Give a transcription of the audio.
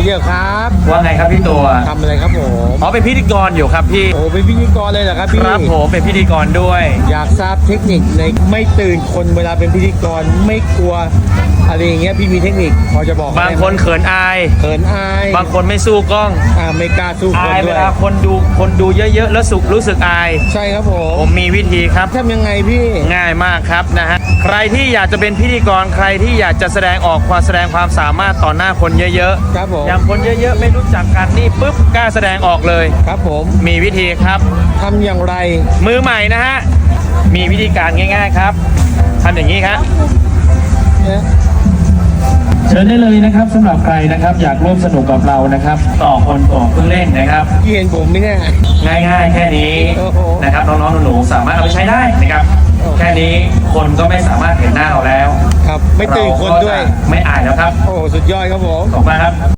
พี่เดียวครับว่าไงครับพี่ตัวทำอะไรครับผมอ๋อเป็นพิธีกรอยู่ครับพี่โอ้เป็นพิธีกรเลยเหรอครับคพี่รับผมเป็นพิธีกรด้วย อยากทราบเทคนิคในไม่ตื่นคนเวลาเป็นพิธีกรไม่กลัวอะไรอย่างเงี้ยพี่มีเทคนิคพอจะบอกบางคนเขินอายเขินอาย บางคนไม่สู้กล้องอ่าไม่กล้าสู้คนอายด้เววยลาคนดูคนดูเยอะๆแล้วสุขรู้สึกอาย ใช่ครับผผมมมีวิธีครับทำยังไงพี่ง่ายมากครับนะฮะใครที่อยากจะเป็นพิธีกรใครที่อยากจะแสดงออกความแสดงความสามารถต่อหน้าคนเยอะครับผมๆอย่างคนเยอะๆ ไม่รู้จักกันนี่ปุ๊บกล้าแสดงออกเลย ครับผมมีวิธีครับ ทำอย่างไร มือใหม่นะฮะ มีวิธีการง่าย ๆครับทำอย่างนี้ครับเนี่ยเชิญได้เลยนะครับสำหรับใครนะครับ อยากร่วมสนุกกับเรานะครับ ต่อคนต่อเครื่องเล่นนะครับพี่เห็นผมไหมเนี่ยง่ายๆ แค่นี้โอ้โห นะครับน้องๆหนูๆสามารถเอาไปใช้ได้นะครับโอ้แค่นี้คนก็ไม่สามารถเห็นหน้าเราแล้วครับ ไม่ตื่นคนด้วย เราก็จะไม่อายแล้วครับ โอ้สุดยอดครับผม ขอบคุณมากครับ